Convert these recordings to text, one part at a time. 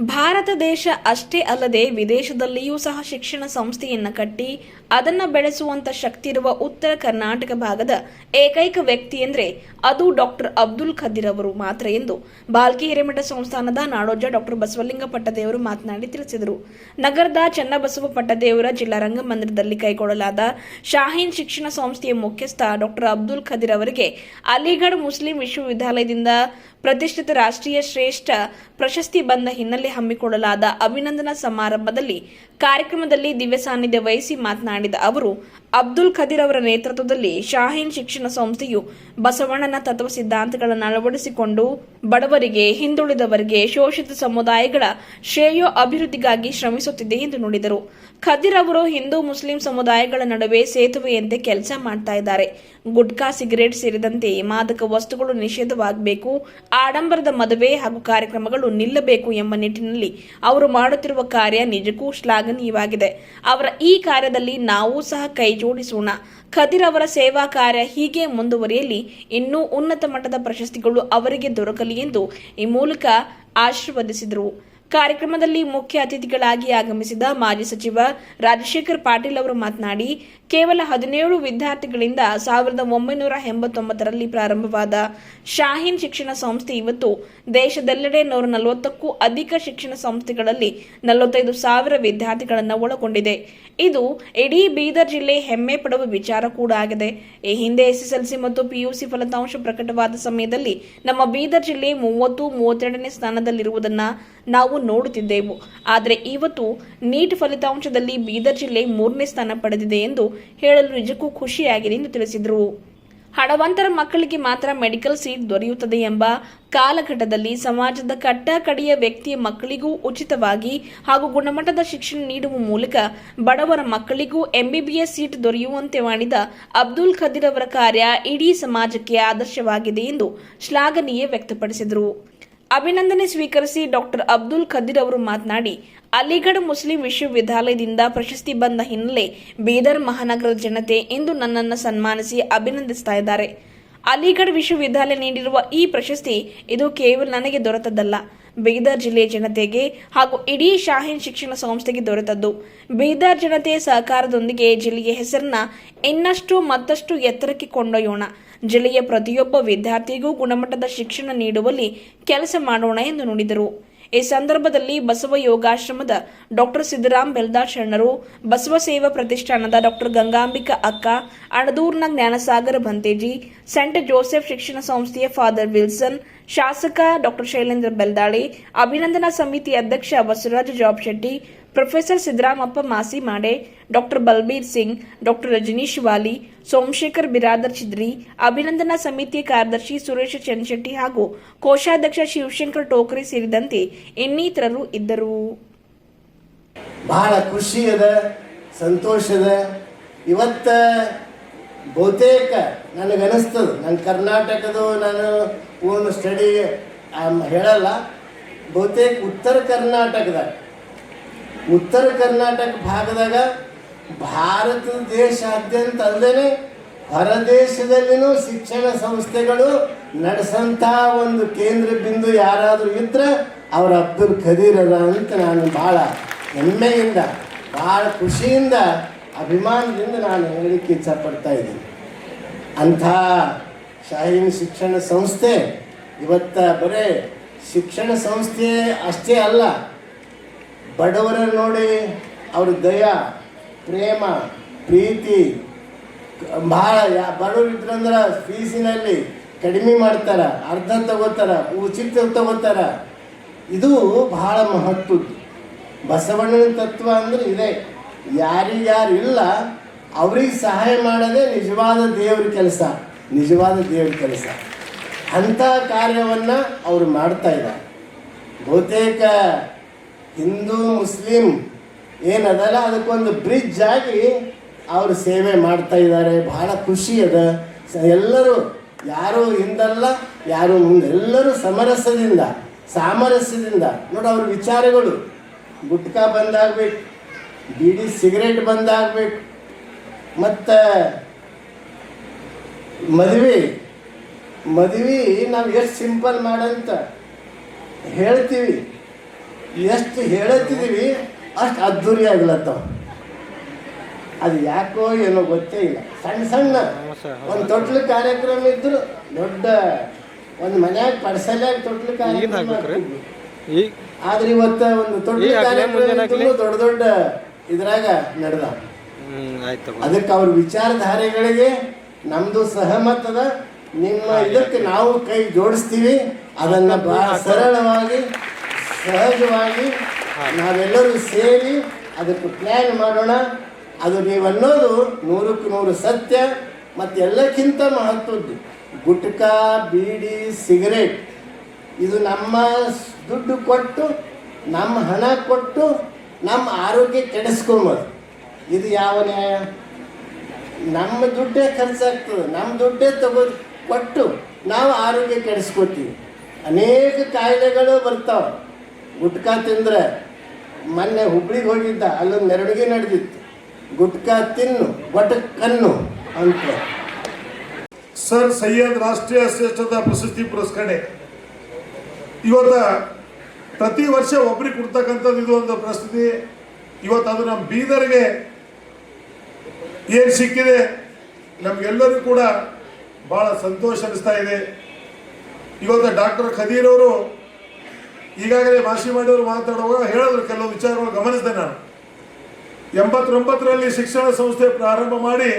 ಭಾರತ ದೇಶ ಅಷ್ಟೇ ಅಲ್ಲದೆ ವಿದೇಶದಲ್ಲಿಯೂ ಸಹ ಶಿಕ್ಷಣ ಸಂಸ್ಥೆಯನ್ನು ಕಟ್ಟಿ ಅದನ್ನ ಬೆಳೆಸುವಂತ ಶಕ್ತಿ ಇರುವ ಉತ್ತರ ಕರ್ನಾಟಕ ಭಾಗದ ಏಕೈಕ ವ್ಯಕ್ತಿ ಎಂದ್ರೆ ಅದು ಡಾಕ್ಟರ್ ಅಬ್ದುಲ್ ಖದೀರ್ ಅವರು ಮಾತ್ರ ಎಂದು ಬಾಲ್ಕಿ ಹಿರೇಮಠ ಸಂಸ್ಥಾನದ ನಾಡೋಜ ಡಾಕ್ಟರ್ ಬಸವಲಿಂಗ ಪಟ್ಟದೇವರು ಮಾತನಾಡಿ ತಿಳಿಸಿದರು. ನಗರದ ಚನ್ನಬಸವ ಪಟ್ಟದೇವರ ಜಿಲ್ಲಾ ರಂಗಮಂದಿರದಲ್ಲಿ ಕೈಗೊಳ್ಳಲಾದ ಶಾಹೀನ್ ಶಿಕ್ಷಣ ಸಂಸ್ಥೆಯ ಮುಖ್ಯಸ್ಥ ಡಾಕ್ಟರ್ ಅಬ್ದುಲ್ ಖದೀರ್ ಅವರಿಗೆ ಅಲಿಗಢ ಮುಸ್ಲಿಂ ವಿಶ್ವವಿದ್ಯಾಲಯದಿಂದ ಪ್ರತಿಷ್ಠಿತ ರಾಷ್ಟ್ರೀಯ ಶ್ರೇಷ್ಠ ಪ್ರಶಸ್ತಿ ಬಂದ ಹಿನ್ನೆಲೆ ಹಮ್ಮಿಕೊಳ್ಳಲಾದ ಅಭಿನಂದನಾ ಸಮಾರಂಭದಲ್ಲಿ ಕಾರ್ಯಕ್ರಮದಲ್ಲಿ ದಿವ್ಯ ಸಾನ್ನಿಧ್ಯ ವಹಿಸಿ ಮಾತನಾಡಿದ ಅವರು ಅಬ್ದುಲ್ ಖದೀರ್ ಅವರ ನೇತೃತ್ವದಲ್ಲಿ ಶಾಹೀನ್ ಶಿಕ್ಷಣ ಸಂಸ್ಥೆಯು ಬಸವಣ್ಣನ ತತ್ವ ಸಿದ್ಧಾಂತಗಳನ್ನು ಅಳವಡಿಸಿಕೊಂಡು ಬಡವರಿಗೆ, ಹಿಂದುಳಿದವರಿಗೆ ಶೋಷಿತ ಸಮುದಾಯಗಳ ಶ್ರೇಯೋ ಅಭಿವೃದ್ಧಿಗಾಗಿ ಶ್ರಮಿಸುತ್ತಿದೆ ಎಂದು ನುಡಿದರು. ಖದೀರ್ ಅವರು ಹಿಂದೂ ಮುಸ್ಲಿಂ ಸಮುದಾಯಗಳ ನಡುವೆ ಸೇತುವೆಯಂತೆ ಕೆಲಸ ಮಾಡ್ತಾ ಇದ್ದಾರೆ. ಗುಟ್ಕಾ ಸಿಗರೇಟ್ ಸೇರಿದಂತೆ ಮಾದಕ ವಸ್ತುಗಳು ನಿಷೇಧವಾಗಬೇಕು, ಆಡಂಬರದ ಮದುವೆ ಹಾಗೂ ಕಾರ್ಯಕ್ರಮಗಳು ನಿಲ್ಲಬೇಕು ಎಂಬ ನಿಟ್ಟಿನಲ್ಲಿ ಅವರು ಮಾಡುತ್ತಿರುವ ಕಾರ್ಯ ನಿಜಕ್ಕೂ ಶ್ಲಾಘನೀಯವಾಗಿದೆ. ಅವರ ಈ ಕಾರ್ಯದಲ್ಲಿ ನಾವು ಸಹ ಕೈ ಜೋಡಿಸೋಣ. ಖದೀರ್ ಅವರ ಸೇವಾ ಕಾರ್ಯ ಹೀಗೆ ಮುಂದುವರಿಯಲಿ. ಇನ್ನೂ ಉನ್ನತ ಮಟ್ಟದ ಪ್ರಶಸ್ತಿಗಳು ಅವರಿಗೆ ದೊರಕಲಿ ಎಂದು ಈ ಮೂಲಕ ಆಶೀರ್ವದಿಸಿದರು. ಕಾರ್ಯಕ್ರಮದಲ್ಲಿ ಮುಖ್ಯ ಅತಿಥಿಗಳಾಗಿ ಆಗಮಿಸಿದ ಮಾಜಿ ಸಚಿವ ರಾಜಶೇಖರ್ ಪಾಟೀಲ್ ಅವರು ಮಾತನಾಡಿ, ಕೇವಲ ಹದಿನೇಳು ವಿದ್ಯಾರ್ಥಿಗಳಿಂದ ಸಾವಿರದ ಒಂಬೈನೂರ ಎಂಬತ್ತೊಂಬತ್ತರಲ್ಲಿ ಪ್ರಾರಂಭವಾದ ಶಾಹೀನ್ ಶಿಕ್ಷಣ ಸಂಸ್ಥೆ ಇವತ್ತು ದೇಶದೆಲ್ಲೆಡೆ ನೂರ ನಲವತ್ತಕ್ಕೂ ಅಧಿಕ ಶಿಕ್ಷಣ ಸಂಸ್ಥೆಗಳಲ್ಲಿ ನಲವತ್ತೈದು ಸಾವಿರ ವಿದ್ಯಾರ್ಥಿಗಳನ್ನು ಒಳಗೊಂಡಿದೆ. ಇದು ಇಡೀ ಬೀದರ್ ಜಿಲ್ಲೆ ಹೆಮ್ಮೆ ಪಡುವ ವಿಚಾರ ಕೂಡ ಆಗಿದೆ. ಈ ಹಿಂದೆ ಎಸ್ಎಸ್ಎಲ್ಸಿ ಮತ್ತು ಪಿಯುಸಿ ಫಲಿತಾಂಶ ಪ್ರಕಟವಾದ ಸಮಯದಲ್ಲಿ ನಮ್ಮ ಬೀದರ್ ಜಿಲ್ಲೆ ಮೂವತ್ತು, ಮೂವತ್ತೆರಡನೇ ಸ್ಥಾನದಲ್ಲಿರುವುದನ್ನ ನಾವು ನೋಡುತ್ತಿದ್ದೆವು. ಆದರೆ ಇವತ್ತು ನೀಟ್ ಫಲಿತಾಂಶದಲ್ಲಿ ಬೀದರ್ ಜಿಲ್ಲೆ ಮೂರನೇ ಸ್ಥಾನ ಪಡೆದಿದೆ ಎಂದು ಹೇಳಲು ನಿಜಕ್ಕೂ ಖುಷಿಯಾಗಿದೆ ಎಂದು ತಿಳಿಸಿದರು. ಹಣವಂತರ ಮಕ್ಕಳಿಗೆ ಮಾತ್ರ ಮೆಡಿಕಲ್ ಸೀಟ್ ದೊರೆಯುತ್ತದೆ ಎಂಬ ಕಾಲಘಟ್ಟದಲ್ಲಿ ಸಮಾಜದ ಕಟ್ಟ ಕಡೆಯ ವ್ಯಕ್ತಿಯ ಮಕ್ಕಳಿಗೂ ಉಚಿತವಾಗಿ ಹಾಗೂ ಗುಣಮಟ್ಟದ ಶಿಕ್ಷಣ ನೀಡುವ ಮೂಲಕ ಬಡವರ ಮಕ್ಕಳಿಗೂ ಎಂಬಿಬಿಎಸ್ ಸೀಟ್ ದೊರೆಯುವಂತೆ ಮಾಡಿದ ಅಬ್ದುಲ್ ಖದೀರ್ ಅವರ ಕಾರ್ಯ ಇಡೀ ಸಮಾಜಕ್ಕೆ ಆದರ್ಶವಾಗಿದೆ ಎಂದು ಶ್ಲಾಘನೀಯ ವ್ಯಕ್ತಪಡಿಸಿದರು. ಅಭಿನಂದನೆ ಸ್ವೀಕರಿಸಿ ಡಾಕ್ಟರ್ ಅಬ್ದುಲ್ ಖದೀರ್ ಅವರು ಮಾತನಾಡಿ ಅಲಿಗಢ ಮುಸ್ಲಿಂ ವಿಶ್ವವಿದ್ಯಾಲಯದಿಂದ ಪ್ರಶಸ್ತಿ ಬಂದ ಹಿನ್ನೆಲೆ ಬೀದರ್ ಮಹಾನಗರದ ಜನತೆ ಇಂದು ನನ್ನನ್ನು ಸನ್ಮಾನಿಸಿ ಅಭಿನಂದಿಸ್ತಾ ಇದ್ದಾರೆ. ಅಲಿಗಢ ವಿಶ್ವವಿದ್ಯಾಲಯ ನೀಡಿರುವ ಈ ಪ್ರಶಸ್ತಿ ಇದು ಕೇವಲ ನನಗೆ ದೊರೆತದ್ದಲ್ಲ. ಬೀದರ್ ಜಿಲ್ಲೆಯ ಜನತೆಗೆ ಹಾಗೂ ಇಡೀ ಶಾಹೀನ್ ಶಿಕ್ಷಣ ಸಂಸ್ಥೆಗೆ ದೊರೆತದ್ದು. ಬೀದರ್ ಜನತೆಯ ಸಹಕಾರದೊಂದಿಗೆ ಜಿಲ್ಲೆಯ ಹೆಸರನ್ನ ಇನ್ನಷ್ಟು ಮತ್ತಷ್ಟು ಎತ್ತರಕ್ಕೆ ಕೊಂಡೊಯ್ಯೋಣ. ಜಿಲ್ಲೆಯ ಪ್ರತಿಯೊಬ್ಬ ವಿದ್ಯಾರ್ಥಿಗೂ ಗುಣಮಟ್ಟದ ಶಿಕ್ಷಣ ನೀಡುವಲ್ಲಿ ಕೆಲಸ ಮಾಡೋಣ ಎಂದು ನುಡಿದರು. ಈ ಸಂದರ್ಭದಲ್ಲಿ ಬಸವ ಯೋಗಾಶ್ರಮದ ಡಾಕ್ಟರ್ ಸಿದ್ದರಾಮ್ ಬೆಲ್ದಾ ಶರಣರು ಬಸವ ಸೇವಾ ಪ್ರತಿಷ್ಠಾನದ ಡಾಕ್ಟರ್ ಗಂಗಾಂಬಿಕಾ ಅಕ್ಕ, ಅಣದೂರ್ನ ಜ್ಞಾನಸಾಗರ ಭಂತೇಜಿ ಸೆಂಟ್ ಜೋಸೆಫ್ ಶಿಕ್ಷಣ ಸಂಸ್ಥೆಯ ಫಾದರ್ ವಿಲ್ಸನ್, ಶಾಸಕ ಡಾಕ್ಟರ್ ಶೈಲೇಂದ್ರ ಬೆಲ್ದಾಳಿ, ಅಭಿನಂದನಾ ಸಮಿತಿ ಅಧ್ಯಕ್ಷ Basavaraj Jabshetty professor Siddaramappa Masimade doctor Balbir Singh doctor Rajnish Wali Somashekhar Biradar Chidri ಅಭಿನಂದನಾ ಸಮಿತಿಯ ಕಾರ್ಯದರ್ಶಿ ಸುರೇಶ ಚಂದ್ರಶೆಟ್ಟಿ ಹಾಗೂ ಕೋಶಾಧ್ಯಕ್ಷ ಶಿವಶಂಕರ್ ಟೋಕರಿ ಸೇರಿದಂತೆ ಇನ್ನಿತರರು ಇದ್ದರು. ಬಹಳ ಖುಷಿ ಅದ ಸಂತೋಷ ಅದ ಇವತ್ತ ಬಹುತೇಕ ನನಗನಿಸ್ತದೆ. ನನ್ನ ಕರ್ನಾಟಕದ ನಾನು ಪೂರ್ಣ ಸ್ಟಡಿ ಹೇಳಲ್ಲ. ಬಹುತೇಕ ಉತ್ತರ ಕರ್ನಾಟಕದಾಗ ಉತ್ತರ ಕರ್ನಾಟಕ ಭಾಗದಾಗ ಭಾರತ ದೇಶಾದ್ಯಂತ ಅಲ್ಲದೆ ಹೊರ ದೇಶದಲ್ಲಿನೂ ಶಿಕ್ಷಣ ಸಂಸ್ಥೆಗಳು ನಡೆಸಂಥ ಒಂದು ಕೇಂದ್ರ ಬಿಂದು ಯಾರಾದರೂ ಇದ್ರೆ ಅವ್ರ ಅಬ್ದುಲ್ ಖದೀರ್ ಅದ ಅಂತ ನಾನು ಭಾಳ ಹೆಮ್ಮೆಯಿಂದ, ಭಾಳ ಖುಷಿಯಿಂದ, ಅಭಿಮಾನದಿಂದ ನಾನು ಹೇಳಲಿಕ್ಕೆ ಇಚ್ಛಪಡ್ತಾ ಇದ್ದೀನಿ. ಅಂಥ ಶಾಹೀನ್ ಶಿಕ್ಷಣ ಸಂಸ್ಥೆ ಇವತ್ತ ಬರೇ ಶಿಕ್ಷಣ ಸಂಸ್ಥೆ ಅಷ್ಟೇ ಅಲ್ಲ ಬಡವರ ನೋಡಿ ಅವ್ರ ದಯ, ಪ್ರೇಮ, ಪ್ರೀತಿ, ಭಾಳ, ಯಾ ಬಡವರು ಇದ್ರಂದ್ರೆ ಫೀಸಿನಲ್ಲಿ ಕಡಿಮೆ ಮಾಡ್ತಾರೆ, ಅರ್ಧ ತಗೋತಾರೆ, ಉಚಿತ ತಗೋತಾರ. ಇದು ಬಹಳ ಮಹತ್ವದ್ದು. ಬಸವಣ್ಣನ ತತ್ವ ಅಂದ್ರೆ ಇದೆ. ಯಾರಿಗ್ಯಾರು ಇಲ್ಲ, ಅವ್ರಿಗೆ ಸಹಾಯ ಮಾಡೋದೇ ನಿಜವಾದ ದೇವ್ರ ಕೆಲಸ, ನಿಜವಾದ ದೇವ್ರ ಕೆಲಸ. ಅಂಥ ಕಾರ್ಯವನ್ನು ಅವರು ಮಾಡ್ತಾ ಇದ್ದಾರೆ. ಬಹುತೇಕ ಹಿಂದೂ, ಮುಸ್ಲಿಂ ಏನದಲ್ಲ, ಅದಕ್ಕೊಂದು ಬ್ರಿಡ್ಜ್ ಆಗಿ ಅವರು ಸೇವೆ ಮಾಡ್ತಾ ಇದ್ದಾರೆ. ಬಹಳ ಖುಷಿ ಅದ. ಎಲ್ಲರೂ, ಯಾರು ಹಿಂದಲ್ಲ, ಯಾರು ಮುಂದೆ, ಎಲ್ಲರೂ ಸಮರಸದಿಂದ ಸಾಮರಸ್ಯದಿಂದ, ನೋಡಿ ಅವ್ರ ವಿಚಾರಗಳು. ಗುಟ್ಕಾ ಬಂದಾಗಬೇಕು, ಬೀಡಿ ಸಿಗರೇಟ್ ಬಂದಾಗಬೇಕು, ಮತ್ತು ಮದುವೆ. ಮದುವೆ, ನಾವು ಎಷ್ಟು ಸಿಂಪಲ್ ಮಾಡಂತ ಹೇಳ್ತೀವಿ. ಎಷ್ಟು ಹೇಳುತ್ತಿದ್ದೀವಿ ಅಷ್ಟು ಅದ್ಧೂರಿ ಆಗ್ಲತ್ತವ. ಅದು ಯಾಕೋ ಏನೋ ಗೊತ್ತೇ ಇಲ್ಲ. ಸಣ್ಣ ಸಣ್ಣ ಒಂದು ತೊಟ್ಲು ಕಾರ್ಯಕ್ರಮ ಇದ್ರು ದೊಡ್ಡ ಒಂದು ಮನ್ಯಾಗ ಪಡಿಸಲ್ಯಾಗ ತೊಟ್ಲು ಕಾರ್ಯಕ್ರಮ ಆದ್ರೆ ಇವತ್ತ ಒಂದು ತೊಟ್ಲು ಕಾರ್ಯಕ್ರಮ? ದೊಡ್ಡ ದೊಡ್ಡ ಇದ್ರಾಗ ನಡೆದ ಆಯ್ತು ಅದಕ್ಕೆ ಅವ್ರ ವಿಚಾರಧಾರೆಗಳಿಗೆ ನಮ್ದು ಸಹಮತದ ನಿಮ್ಮ ಇದಕ್ಕೆ ನಾವು ಕೈ ಜೋಡಿಸ್ತೀವಿ. ಅದನ್ನ ಬಹಳ ಸರಳವಾಗಿ ಸಹಜವಾಗಿ ನಾವೆಲ್ಲರೂ ಸೇರಿ ಅದಕ್ಕೆ ಪ್ಲ್ಯಾನ್ ಮಾಡೋಣ. ಅದು ನೀವು ಅನ್ನೋದು ನೂರಕ್ಕೆ ನೂರು ಸತ್ಯ, ಮತ್ತು ಎಲ್ಲಕ್ಕಿಂತ ಮಹತ್ವದ್ದು. ಗುಟ್ಕಾ, ಬೀಡಿ, ಸಿಗರೇಟ್. ಇದು ನಮ್ಮ ದುಡ್ಡು ಕೊಟ್ಟು, ನಮ್ಮ ಹಣ ಕೊಟ್ಟು, ನಮ್ಮ ಆರೋಗ್ಯ ಕೆಡಿಸ್ಕೊಂಬೋದು. ಇದು ಯಾವ ನ್ಯಾಯ? ನಮ್ಮ ದುಡ್ಡೇ ಖರ್ಚಾಗ್ತದೆ. ನಮ್ಮ ದುಡ್ಡೇ ತಗೋ ಕೊಟ್ಟು ನಾವು ಆರೋಗ್ಯ ಕೆಡಿಸ್ಕೊತೀವಿ. ಅನೇಕ ಕಾಯಿಲೆಗಳು ಬರ್ತಾವೆ. ಗುಟ್ಕಾ ತಿಂದ್ರೆ ಮೊನ್ನೆ ಹುಬ್ಳಿಗೆ ಹೋಗಿದ್ದ, ಅಲ್ಲೊಂದು ಮೆರವಣಿಗೆ ನಡೆದಿತ್ತು. ಗುಟ್ಕಾ ತಿನ್ನು ಬಟ್ ಕಣ್ಣು ಅಂತ. ಸರ್, ಸೈಯದ್ ರಾಷ್ಟ್ರೀಯ ಶ್ರೇಷ್ಠತಾ ಪ್ರಶಸ್ತಿ ಪುರಸ್ಕಾರ ಇವತ್ತ ಪ್ರತಿ ವರ್ಷ ಒಬ್ರಿಗೆ ಕೊಡ್ತಕ್ಕಂಥದ್ದು ಇದು ಒಂದು ಪ್ರಸ್ತುತಿ ಇವತ್ತು ಅದು ನಮ್ಮ ಬೀದರ್ಗೆ ಏನು ಸಿಕ್ಕಿದೆ ನಮಗೆಲ್ಲರೂ ಕೂಡ ಭಾಳ ಸಂತೋಷ ಅನಿಸ್ತಾ ಇದೆ. ಇವತ್ತು ಡಾಕ್ಟರ್ ಖದೀರ್ ಅವರು ಈಗಾಗಲೇ ಭಾಷೆ ಮಾಡಿದವರು ಮಾತಾಡುವಾಗ ಹೇಳಿದ್ರು ಕೆಲವು ವಿಚಾರಗಳು ಗಮನಿಸಿದೆ ನಾನು. ಎಂಬತ್ತೊಂಬತ್ತರಲ್ಲಿ ಶಿಕ್ಷಣ ಸಂಸ್ಥೆ ಪ್ರಾರಂಭ ಮಾಡಿ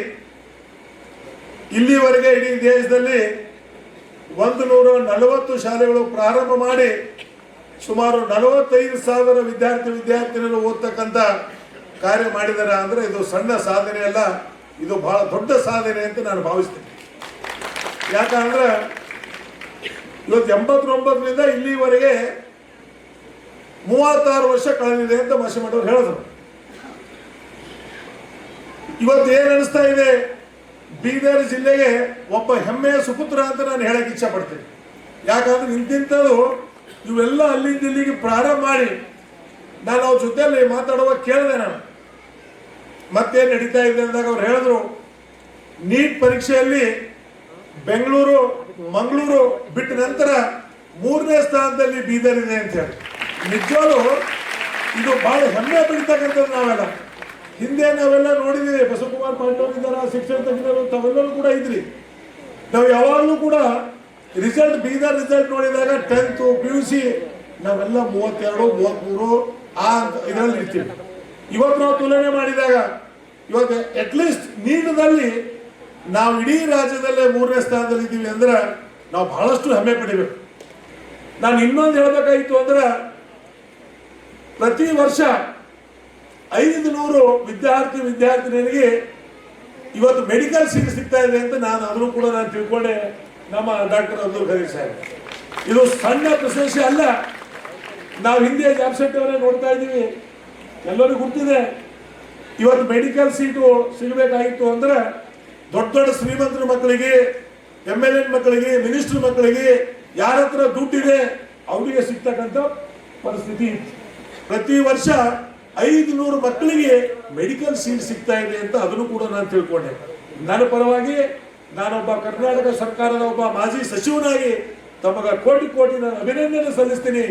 ಇಲ್ಲಿವರೆಗೆ ಇಡೀ ದೇಶದಲ್ಲಿ ಒಂದು ನೂರ ನಲವತ್ತು ಶಾಲೆಗಳು ಪ್ರಾರಂಭ ಮಾಡಿ ಸುಮಾರು ನಲವತ್ತೈದು ಸಾವಿರ ವಿದ್ಯಾರ್ಥಿ ವಿದ್ಯಾರ್ಥಿನಿಯರು ಓದ್ತಕ್ಕಂಥ ಕಾರ್ಯ ಮಾಡಿದ್ದಾರೆ ಅಂದರೆ ಇದು ಸಣ್ಣ ಸಾಧನೆ ಅಲ್ಲ, ಇದು ಬಹಳ ದೊಡ್ಡ ಸಾಧನೆ ಅಂತ ನಾನು ಭಾವಿಸ್ತೇನೆ. ಯಾಕಂದ್ರೆ ಇವತ್ತು ಎಂಬತ್ತೊಂಬತ್ತರಿಂದ ಇಲ್ಲಿವರೆಗೆ ಮೂವತ್ತಾರು ವರ್ಷ ಕಳೆದಿದೆ ಅಂತ ಮಶಿಮಠವ್ರು ಹೇಳಿದ್ರು. ಇವತ್ತು ಏನ್ ಅನಿಸ್ತಾ ಇದೆ? ಬೀದರ್ ಜಿಲ್ಲೆಗೆ ಒಬ್ಬ ಹೆಮ್ಮೆಯ ಸುಪುತ್ರ ಅಂತ ನಾನು ಹೇಳಕ್ಕೆ ಇಚ್ಛೆ ಪಡ್ತೀನಿ ಯಾಕಂದ್ರೆ ಇಂತಿಂಥದ್ದು ಇವೆಲ್ಲ ಅಲ್ಲಿಂದ ಇಲ್ಲಿಗೆ ಪ್ರಾರಂಭ ಮಾಡಿ ನಾನು ಅವ್ರ ಜೊತೆಯಲ್ಲಿ ಮಾತಾಡುವಾಗ ಕೇಳಿದೆ ನಾನು. ಮತ್ತೇನು ನಡೀತಾ ಇದೆ ಅಂದಾಗ ಅವ್ರು ಹೇಳಿದ್ರು, ನೀಟ್ ಪರೀಕ್ಷೆಯಲ್ಲಿ ಬೆಂಗಳೂರು, ಮಂಗಳೂರು ಬಿಟ್ಟ ನಂತರ ಮೂರನೇ ಸ್ಥಾನದಲ್ಲಿ ಬೀದರ್ ಇದೆ ಅಂತ ಹೇಳಿ. ನಿಜವಾಗ್ಲೂ ಇದು ಬಹಳ ಹೆಮ್ಮೆ ಪಡಿತಕ್ಕಂಥದ್ದು ನಾವೆಲ್ಲ. ಹಿಂದೆ ನಾವೆಲ್ಲ ನೋಡಿದ್ದೀವಿ ಬಸವಕುಮಾರ್ ಪಾಟೀಲ್ ಇದ್ದಾರ ಶಿಕ್ಷಣ ತಜ್ಞರು, ತಾವೆಲ್ಲರೂ ಕೂಡ ಇದ್ರಿ. ನಾವು ಯಾವಾಗಲೂ ಕೂಡ ರಿಸಲ್ಟ್ ಬೀದರ್ ರಿಸಲ್ಟ್ ನೋಡಿದಾಗ ಟೆಂತು ಪಿ ಯು ಸಿ ನಾವೆಲ್ಲ ಮೂವತ್ತೆರಡು ಮೂವತ್ತ್ಮೂರು ಆ ಇದರಲ್ಲಿ ಇರ್ತೀವಿ. ಇವತ್ತು ನಾವು ತುಲನೆ ಮಾಡಿದಾಗ ಇವಾಗ ಅಟ್ಲೀಸ್ಟ್ ನೀಟದಲ್ಲಿ ನಾವು ಇಡೀ ರಾಜ್ಯದಲ್ಲೇ ಮೂರನೇ ಸ್ಥಾನದಲ್ಲಿ ಇದ್ದೀವಿ ಅಂದ್ರೆ ನಾವು ಬಹಳಷ್ಟು ಹೆಮ್ಮೆ ಪಡಿಬೇಕು. ನಾನು ಇನ್ನೊಂದು ಹೇಳ್ಬೇಕಾಗಿತ್ತು ಅಂದ್ರೆ ಪ್ರತಿ ವರ್ಷ ಐದು ನೂರು ವಿದ್ಯಾರ್ಥಿ ವಿದ್ಯಾರ್ಥಿನಿಯರಿಗೆ ಇವತ್ತು ಮೆಡಿಕಲ್ ಸೀಟ್ ಸಿಗ್ತಾ ಇದೆ ಅಂತ ನಾನು ಅದನ್ನು ಕೂಡ ನಾನು ತಿಳ್ಕೊಂಡೆ ನಮ್ಮ ಡಾಕ್ಟರ್ ಅಬ್ದುಲ್ ಖರೀದ್ ಸಾಹೇಬ್. ಇದು ಸಣ್ಣ ಪ್ರಶಂಸೆ ಅಲ್ಲ. ನಾವು ಹಿಂದೆ ಜಾಬ್ಸೆಟ್ ಅವರೇ ನೋಡ್ತಾ ಇದ್ದೀವಿ. ಎಲ್ಲರಿಗೂ ಗೊತ್ತಿದೆ. ಇವತ್ತು ಮೆಡಿಕಲ್ ಸೀಟು ಸಿಗಬೇಕಾಗಿತ್ತು ಅಂದ್ರೆ ದೊಡ್ಡ ದೊಡ್ಡ ಶ್ರೀಮಂತರ ಮಕ್ಕಳಿಗೆ ಎಂ ಎಲ್ ಎ ಮಕ್ಕಳಿಗೆ, ಮಿನಿಸ್ಟರ್ ಮಕ್ಕಳಿಗೆ ಯಾರ ಹತ್ರ ದುಡ್ಡಿದೆ, ಅವರಿಗೆ ಸಿಗ್ತಕ್ಕಂಥ ಪರಿಸ್ಥಿತಿ ಇತ್ತು. ಪ್ರತಿ ವರ್ಷ ಐದು ನೂರು ಮಕ್ಕಳಿಗೆ ಮೆಡಿಕಲ್ ಸೀಟ್ ಸಿಗ್ತಾ ಇದೆ ಅಂತ ಅದನ್ನು ಕೂಡ ನಾನು ತಿಳ್ಕೊಂಡೆ ನನ್ನ ಪರವಾಗಿ ನಾನೊಬ್ಬ ಕರ್ನಾಟಕ ಸರ್ಕಾರದ ಒಬ್ಬ ಮಾಜಿ ಸಚಿವನಾಗಿ ತಮಗ ಕೋಟಿ ಕೋಟಿ ನಾನು ಅಭಿನಂದನೆ ಸಲ್ಲಿಸ್ತೀನಿ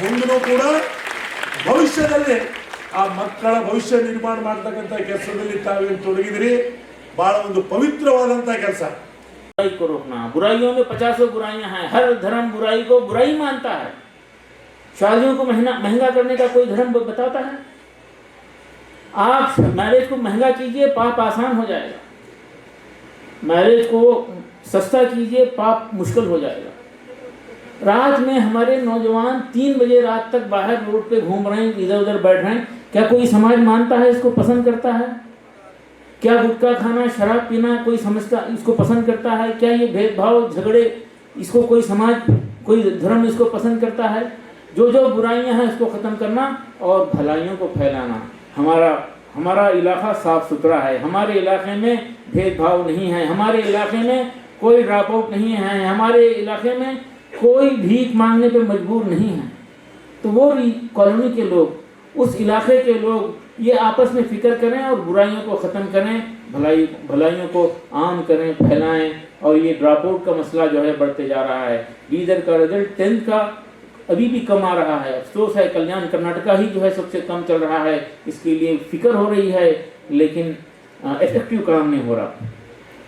ಮುಂದೂ ಕೂಡ ಭವಿಷ್ಯದಲ್ಲಿ ಆ ಮಕ್ಕಳ ಭವಿಷ್ಯ ನಿರ್ಮಾಣ ಮಾಡ್ತಕ್ಕಂಥ ಕೆಲಸದಲ್ಲಿ ತಾವೇನು ತೊಡಗಿದ್ರಿ ಬಹಳ ಒಂದು ಪವಿತ್ರವಾದಂತ ಕೆಲಸ बुराई को रोकना बुराइयों में पचासों बुराइयां हैं हर धर्म बुराई को बुराई मानता है शादियों को महँगा महँगा करने का कोई धर्म बताता है? आप मैरिज को महँगा कीजिए, पाप आसान हो जाएगा। मैरिज को सस्ता कीजिए, पाप मुश्किल हो जाएगा। रात में हमारे नौजवान तीन बजे रात तक बाहर रोड पे घूम रहे हैं इधर उधर बैठ रहे हैं। क्या कोई समाज मानता है इसको पसंद करता है? क्या गुटखा खाना, शराब पीना कोई समझता इसको पसंद करता है? क्या ये भेदभाव, झगड़े, इसको कोई समाज कोई धर्म इसको पसंद करता है? जो जो बुराइयाँ हैं उसको ख़त्म करना और भलाइयों को फैलाना। हमारा हमारा इलाका साफ़ सुथरा है। हमारे इलाके में भेदभाव नहीं है। हमारे इलाके में कोई ड्रॉप आउट नहीं है। हमारे इलाके में कोई भीख मांगने पे मजबूर नहीं है। तो वो कॉलोनी के लोग, उस इलाके के लोग, ये आपस में फ़िक्र करें और बुराइयों को ख़त्म करें, भलाई, भलाइयों को आम करें, फैलाएँ और ये ड्रॉप आउट का मसला जो है बढ़ते जा रहा है। बीदर का रिज़ल्ट टेंथ का अभी भी कम आ रहा है। अफसोस है, कल्याण कर्नाटका ही जो है सबसे कम चल रहा है, इसके लिए फ़िक्र हो रही है, लेकिन इफ़ेक्टिव काम नहीं हो रहा।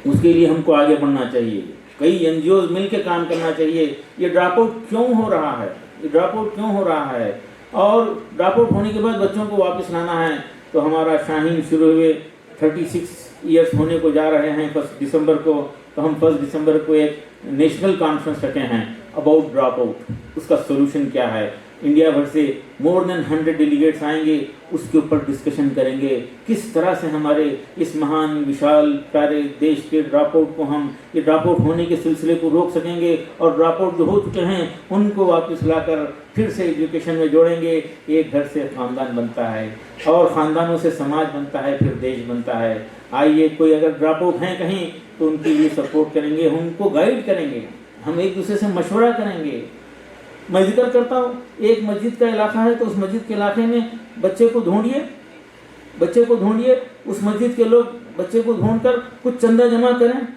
उसके लिए हमको आगे बढ़ना चाहिए। कई एन मिल के काम करना चाहिए। ये ड्रॉप आउट क्यों हो रहा है? ये ड्रॉप आउट क्यों हो रहा है? और ड्रॉप आउट होने के बाद बच्चों को वापस लाना है तो हमारा शाहीन शुरू हुए। थर्टी सिक्स ईयर्स होने को जा रहे हैं, फ़र्स्ट दिसंबर को। तो हम फ़र्स्ट दिसंबर को एक नेशनल कॉन्फ्रेंस रखे हैं। About drop out. उसका सोल्यूशन क्या है? इंडिया भर से मोर देन हंड्रेड डेलीगेट्स आएँगे, उसके ऊपर डिस्कशन करेंगे। किस तरह से हमारे इस महान, विशाल, प्यारे देश के ड्रॉप आउट को हम, ये ड्रॉप आउट होने के सिलसिले को रोक सकेंगे और ड्रॉप आउट जो हो चुके हैं, उनको वापस लाकर फिर से एजुकेशन में जोड़ेंगे। एक घर से खानदान बनता है और खानदानों से समाज बनता है, फिर देश बनता है। आइए, कोई अगर ड्रॉप आउट हैं कहीं तो उनके लिए सपोर्ट करेंगे, उनको गाइड करेंगे। हम एक दूसरे से मशवरा करेंगे। मैं ज़िक्र करता हूँ, एक मस्जिद का इलाका है तो उस मस्जिद के इलाके में बच्चे को ढूंढिए, बच्चे को ढूंढिए, उस मस्जिद के लोग बच्चे को ढूंढ कर कुछ चंदा जमा करें,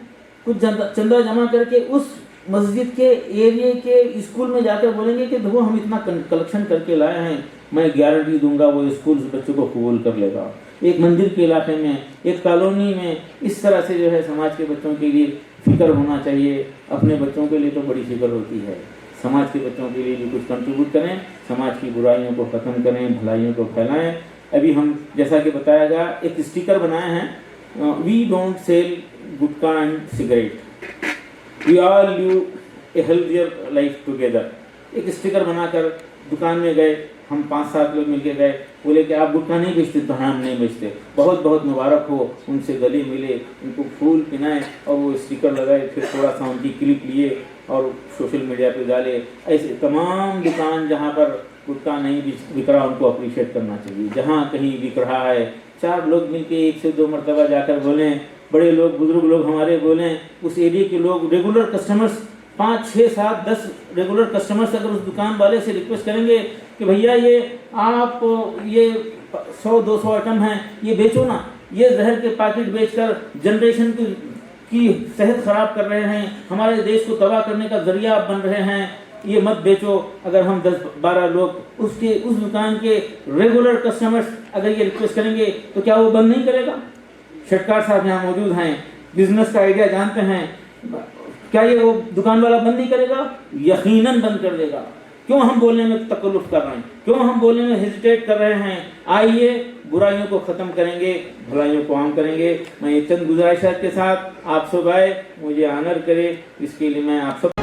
कुछ चंदा जमा करके उस मस्जिद के एरिए के स्कूल में जाकर बोलेंगे कि देखो, हम इतना कलेक्शन करके लाए हैं, मैं गारंटी दूँगा, वो स्कूल बच्चे को कबूल कर लेगा। एक मंदिर के इलाके में, एक कॉलोनी में, इस तरह से जो है समाज के बच्चों के लिए फ़िक्र होना चाहिए। अपने बच्चों के लिए तो बड़ी फ़िक्र होती है। समाज के बच्चों के लिए भी कुछ कंट्रीब्यूट करें, समाज की बुराइयों को ख़त्म करें, भलाइयों को फैलाएँ। अभी हम, जैसा कि बताया गया, एक स्टिकर बनाए हैं। We don't sell gutkha and cigarette we are live a healthier life together एक स्टिकर बनाकर दुकान में गए हम पाँच सात लोग मिलके गए। बोले कि आप गुटखा नहीं बेचते तो हाँ हम नहीं बेचते। बहुत बहुत मुबारक हो, उनसे गले मिले, उनको फूल पिनाए और वो स्टिकर लगाए, फिर थोड़ा सा उनकी क्लिप लिए और सोशल मीडिया पे डाले। ऐसे तमाम दुकान जहाँ पर गुटखा नहीं बिक रहा, उनको अप्रिशिएट करना चाहिए। जहाँ कहीं बिक रहा है, चार लोग मिलके एक से दो मरतबा जाकर बोलें, बड़े लोग, बुज़ुर्ग लोग हमारे बोलें, उस एरिए के लोग रेगुलर कस्टमर्स पाँच छः सात, दस रेगुलर कस्टमर्स अगर उस दुकान वाले से रिक्वेस्ट करेंगे कि भैया ये आप ये सौ, दो सौ आइटम हैं, ये बेचो ना। ये जहर के पैकेट बेचकर जनरेशन की की सेहत खराब कर रहे हैं, हमारे देश को तबाह करने का ज़रिया आप बन रहे हैं, ये मत बेचो। अगर हम दस, बारह लोग उसके, उस दुकान के रेगुलर कस्टमर्स अगर ये रिक्वेस्ट करेंगे तो क्या वो बंद नहीं करेगा? शेटकार साहब यहाँ मौजूद हैं बिज़नेस का आइडिया जानते हैं। क्या ये वो दुकान वाला बंद नहीं करेगा? यकीनन बंद कर देगा। क्यों हम बोलने में तकल्लुफ कर रहे हैं? क्यों हम बोलने में हेजिटेट कर रहे हैं? आइए, बुराइयों को ख़त्म करेंगे, भलाइयों को आम करेंगे। मैं चंद गुजारिशात के साथ। आप सब आए, मुझे आनर करे। इसके लिए मैं आप सब